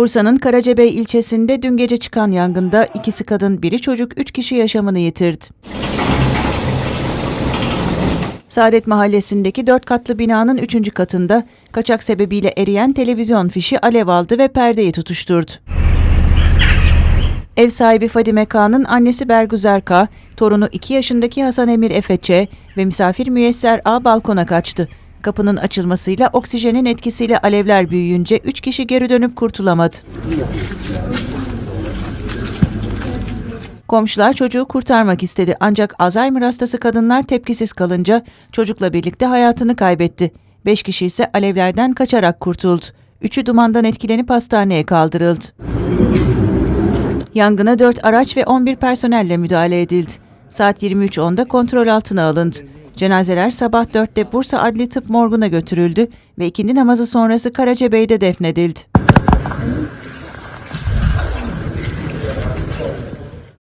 Bursa'nın Karacabey ilçesinde dün gece çıkan yangında ikisi kadın, biri çocuk, üç kişi yaşamını yitirdi. Saadet Mahallesi'ndeki dört katlı binanın üçüncü katında kaçak sebebiyle eriyen televizyon fişi alev aldı ve perdeyi tutuşturdu. Ev sahibi Fadime Kağan'ın annesi Bergüzer K, torunu 2 yaşındaki Hasan Emir Efeçe ve misafir Müyesser A balkona kaçtı. Kapının açılmasıyla oksijenin etkisiyle alevler büyüyünce 3 kişi geri dönüp kurtulamadı. Komşular çocuğu kurtarmak istedi ancak Alzheimer hastası kadınlar tepkisiz kalınca çocukla birlikte hayatını kaybetti. 5 kişi ise alevlerden kaçarak kurtuldu. Üçü dumandan etkilenip hastaneye kaldırıldı. Yangına 4 araç ve 11 personelle müdahale edildi. Saat 23.10'da kontrol altına alındı. Cenazeler sabah 4'te Bursa Adli Tıp Morgu'na götürüldü ve ikindi namazı sonrası Karacabey'de defnedildi.